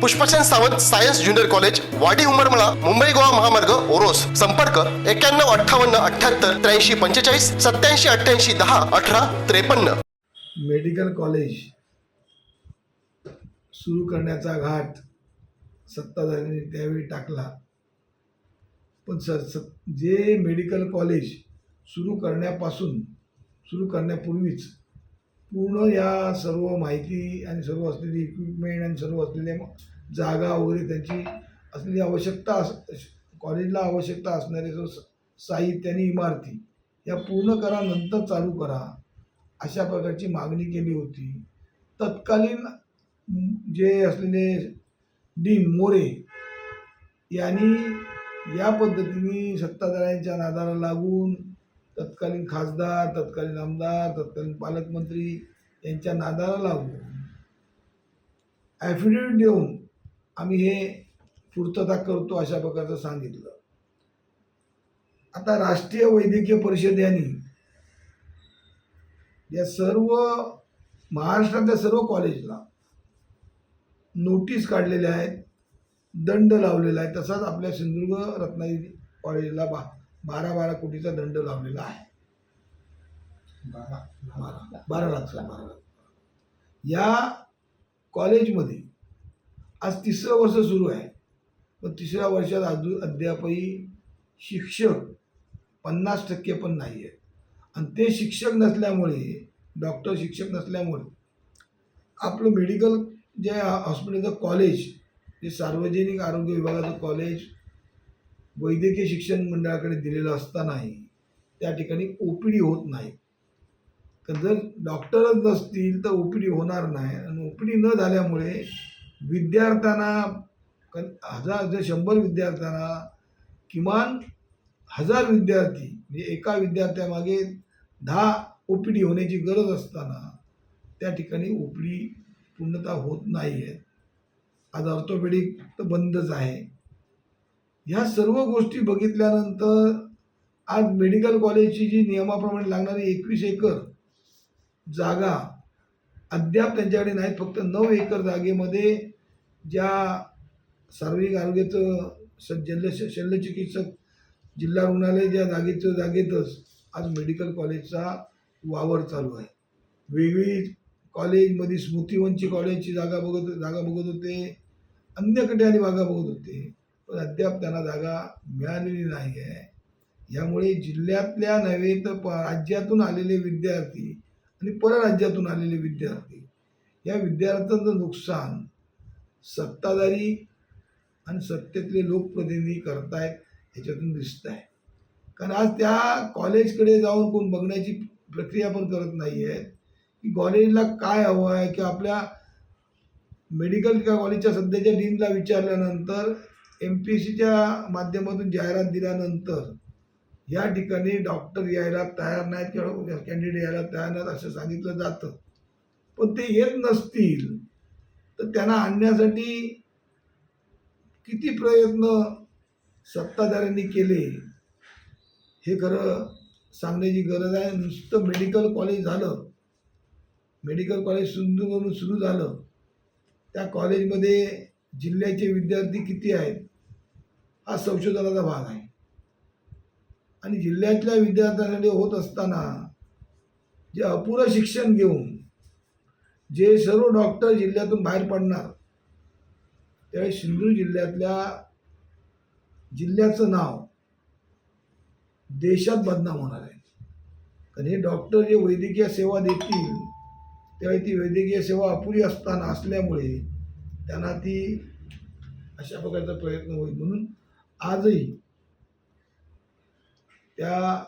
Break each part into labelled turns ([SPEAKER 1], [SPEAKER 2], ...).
[SPEAKER 1] Pushpachand Sawant science junior college Wadi Umarmala Mumbai Goa महामार्ग ओरोस. संपर्क एक्क्याण्णव अठ्ठावन्न अठ्ठ्याहत्तर त्र्याऐंशी पंचेचाळीस सत्याऐंशी अठ्ठ्याऐंशी दहा अठरा त्रेपन्न.
[SPEAKER 2] मेडिकल कॉलेज सुरू करण्याचा घाट सत्ताधाऱ्यांनी त्यावेळी टाकला. पण सर स जे मेडिकल कॉलेज सुरू करण्यापासून सुरू करण्यापूर्वीच पूर्ण या सर्व माहिती आणि सर्व असलेली इक्विपमेंट आणि सर्व असलेल्या जागा वगैरे त्यांची असलेली आवश्यकता अस कॉलेजला आवश्यकता असणारे सर्व स- साहित्य आणि इमारती या पूर्ण करा नंतर चालू करा अशा प्रकारची मागणी केली होती. तत्कालीन जे असलेले डीन मोरे यांनी या पद्धतीने सत्ताधाऱ्यांच्या नादाला लागून तत्कालीन खासदार तत्कालीन आमदार तत्कालीन पालकमंत्री यांच्या नादाला लावून ॲफिडेविट देऊन आम्ही हे पूर्तता करतो अशा प्रकारचं सांगितलं. आता राष्ट्रीय वैद्यकीय परिषद यांनी या सर्व महाराष्ट्रातल्या सर्व कॉलेजला नोटीस काढलेल्या आहेत दंड लावलेला आहे तसाच आपल्या सिंधुदुर्ग रत्नागिरी कॉलेजला बा बारा बारा कोटीचा दंड लावलेला आहे. बारा बारा लाख बारा लाख. या कॉलेजमध्ये आज तिसरं वर्ष सुरू आहे. पण तिसऱ्या वर्षात अजून अद्यापही शिक्षक पन्नास टक्के पण नाही आहेत. आणि ते शिक्षक नसल्यामुळे डॉक्टर शिक्षक नसल्यामुळे आपलं मेडिकल जे हॉस्पिटलचं कॉलेज जे सार्वजनिक आरोग्य विभागाचं कॉलेज वैद्यकीय शिक्षण मंडळाकडे दिलेलं असतानाही त्या ठिकाणी ओ पी डी होत नाही. तर जर डॉक्टरच नसतील तर ओ पी डी होणार नाही. आणि ओ पी डी न झाल्यामुळे विद्यार्थ्यांना हजार जर शंभर विद्यार्थ्यांना किमान हजार विद्यार्थी म्हणजे एका विद्यार्थ्यामागे दहा ओ पी डी होण्याची गरज असताना त्या ठिकाणी ओ पी डी पूर्णतः होत नाही आहे आज ऑर्थोपेडिक तर बंदच आहे. ह्या सर्व गोष्टी बघितल्यानंतर आज मेडिकल कॉलेजची जी नियमाप्रमाणे लागणारी एकवीस एकर जागा अद्याप त्यांच्याकडे नाहीत. फक्त नऊ एकर जागेमध्ये ज्या सार्वजनिक आरोग्याचं स जल्ल शल्यचिकित्सक जिल्हा रुग्णालय ज्या जागेचं जागेतच आज मेडिकल कॉलेजचा वावर चालू आहे. वेगळी कॉलेजमध्ये स्मृतिवनची कॉलेजची जागा बघत जागा बघत होते. अन्य आणि जागा बघत होते. पण अद्याप त्यांना जागा मिळालेली नाही आहे यामुळे जिल्ह्यातल्या नव्हे तर प राज्यातून आलेले विद्यार्थी आणि परराज्यातून आलेले विद्यार्थी या विद्यार्थ्यांचं नुकसान सत्ताधारी आणि सत्तेतले लोकप्रतिनिधी करतायत ह्याच्यातून दिसत आहे कारण आज त्या कॉलेजकडे जाऊन कोण बघण्याची प्रक्रिया पण करत नाही आहे की कॉलेजला काय हवं आहे किंवा आपल्या मेडिकल किंवा कॉलेजच्या सध्याच्या डीनला विचारल्यानंतर एम पी सीच्या माध्यमातून जाहिरात दिल्यानंतर या ठिकाणी डॉक्टर यायला तयार नाहीत किंवा कॅन्डिडेट यायला तयार नाहीत असं सांगितलं जातं. पण ते येत नसतील तर त्यांना आणण्यासाठी किती प्रयत्न सत्ताधाऱ्यांनी केले हे खरं सांगण्याची गरज आहे. नुसतं मेडिकल कॉलेज झालं मेडिकल कॉलेज सिंधुदुर्गमधून सुरू झालं. त्या कॉलेजमध्ये जिल्ह्याचे विद्यार्थी किती आहेत? हा संशोधनाचा भाग आहे. आणि जिल्ह्यातल्या विद्यार्थ्यांसाठी होत असताना जे अपुरं शिक्षण घेऊन जे सर्व डॉक्टर जिल्ह्यातून बाहेर पडणार त्यावेळी सिंधुदुर्ग जिल्ह्यातल्या जिल्ह्याचं नाव देशात बदनाम होणार आहे. कारण हे डॉक्टर जे वैद्यकीय सेवा देतील त्यावेळी ती वैद्यकीय सेवा अपुरी असताना असल्यामुळे त्यांना ती अशा प्रकारचा प्रयत्न होईल म्हणून आजही त्या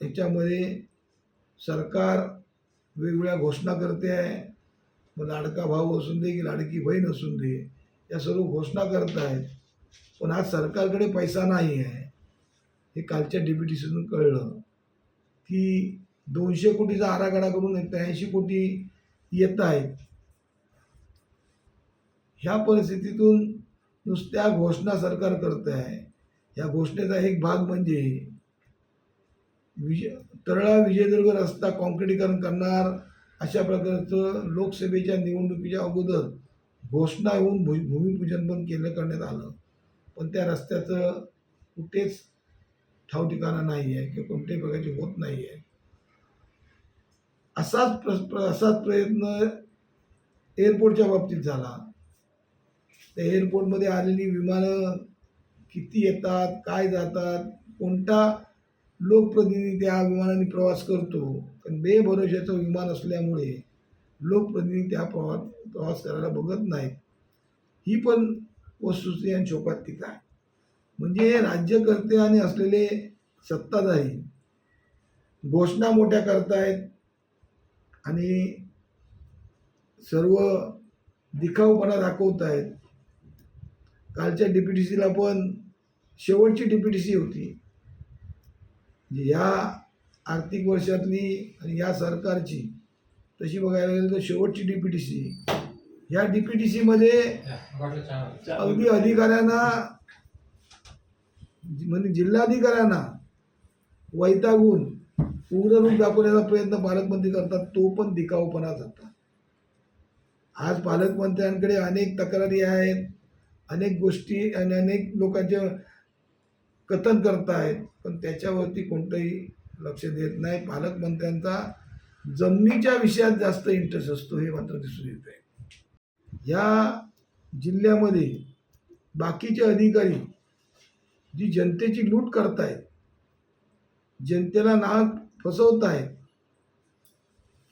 [SPEAKER 2] ह्याच्यामध्ये सरकार वेगवेगळ्या घोषणा करते आहे. मग लाडका भाऊ असून दे की लाडकी बहीण असून दे या सर्व घोषणा करत आहेत. पण आज सरकारकडे पैसा नाही आहे. हे कालच्या डीबीटीसीतून कळलं. की दोनशे कोटीचा आराखडा करून त्र्याऐंशी कोटी येत आहेत. ह्या परिस्थितीतून नुसत्या घोषणा सरकार करत आहे या घोषणेचा एक भाग म्हणजे विजय तळा विजयदुर्ग रस्ता कॉन्क्रिटीकरण करणार अशा प्रकारचं लोकसभेच्या निवडणुकीच्या अगोदर घोषणा होऊन भू भूमिपूजन पण केलं करण्यात आलं. पण त्या रस्त्याचं कुठेच ठाव ठिकाणा नाही आहे किंवा कोणत्याही प्रकारची होत नाही आहे. असाच प्र प्र- असाच प्रयत्न एअरपोर्टच्या बाबतीत झाला. त्या एअरपोर्टमध्ये आलेली विमानं किती येतात काय जातात कोणता लोकप्रतिनिधी त्या विमानाने प्रवास करतो? पण बेभरोशाचं विमान असल्यामुळे लोकप्रतिनिधी त्या प्रवास प्रवास करायला बघत नाहीत. ही पण वस्तुस्थिती आणि शोकात्मिका आहे. म्हणजे राज्यकर्ते आणि असलेले सत्ताधारी घोषणा मोठ्या करतायत आणि सर्व दिखाऊपणा दाखवत आहेत कालच्या डी पी टी सीला पण शेवटची डी पी टी सी होती. म्हणजे या आर्थिक वर्षातली आणि या सरकारची तशी बघायला गेलं तर शेवटची डी पी टी सी या डी पी टी सीमध्ये अगदी अधिकाऱ्यांना म्हणजे जिल्हाधिकाऱ्यांना वैतागून उग्र रूप दाखवण्याचा प्रयत्न पालकमंत्री करतात तो पण दिखाऊपणा जातात आज पालकमंत्र्यांकडे अनेक तक्रारी आहेत. अनेक गोष्टी आणि अनेक लोकांचे कथन करतायत पण त्याच्यावरती कोणतंही लक्ष देत नाही. पालकमंत्र्यांचा जमिनीच्या विषयात जास्त इंटरेस्ट असतो हे मात्र दिसून येत आहे या जिल्ह्यामध्ये बाकीचे अधिकारी जी जनतेची लूट करतायत जनतेला नाक फसवत आहेत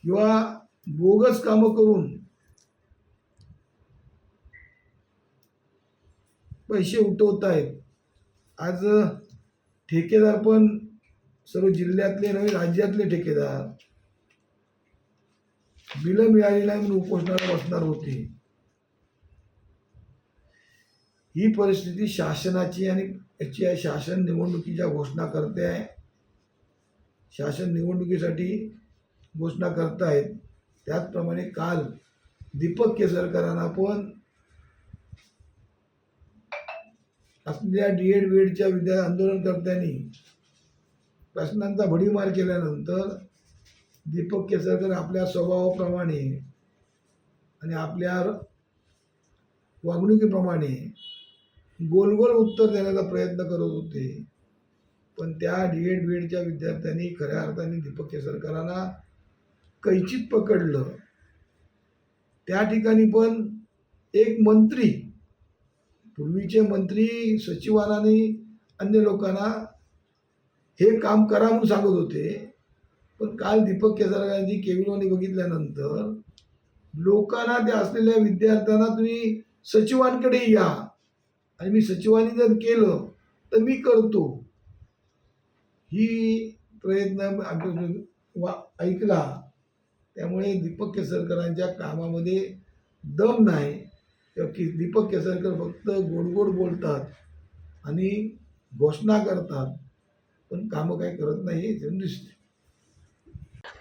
[SPEAKER 2] किंवा बोगस कामं करून पैसे उठवत आहेत आज ठेकेदार पण सर्व जिल्ह्यातले नव्हे राज्यातले ठेकेदार बिलं मिळाली नाही म्हणून उपोषणाला बसणार होते. ही परिस्थिती शासनाची आणि याची आहे. शासन निवडणुकीच्या घोषणा करते आहे शासन निवडणुकीसाठी घोषणा करतायत. त्याचप्रमाणे काल दीपक केसरकरांना पण असलेल्या डी एड बी एडच्या विद्या आंदोलनकर्त्यांनी प्रश्नांचा भडीमार केल्यानंतर दीपक केसरकर आपल्या स्वभावाप्रमाणे आणि आपल्या वागणुकीप्रमाणे गोलगोल उत्तर देण्याचा प्रयत्न करत होते. पण त्या डी एड बी एडच्या विद्यार्थ्यांनी खऱ्या अर्थाने दीपक केसरकरांना कैचित पकडलं. त्या ठिकाणी पण एक मंत्री पूर्वीचे मंत्री सचिवांनी अन्य लोकांना हे काम करा म्हणून सांगत होते. पण काल दीपक केसरकरांची केविलवाणी बघितल्यानंतर लोकांना त्या असलेल्या विद्यार्थ्यांना तुम्ही सचिवांकडे या. आणि मी सचिवांनी जर केलं तर मी करतो. ही प्रयत्न वा ऐकला. त्यामुळे दीपक केसरकरांच्या कामामध्ये दम नाही. किंवा की दीपक केसरकर फक्त गोड गोड बोलतात आणि घोषणा करतात पण कामं काही करत नाही हे दिसते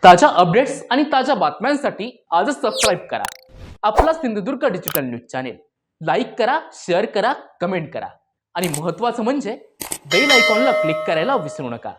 [SPEAKER 3] ताज्या अपडेट्स आणि ताज्या बातम्यांसाठी आजच सबस्क्राईब करा. आपला Sindhudurg digital news channel like करा शेअर करा कमेंट करा. आणि महत्त्वाचं म्हणजे बेल आयकॉनला क्लिक करायला विसरू नका.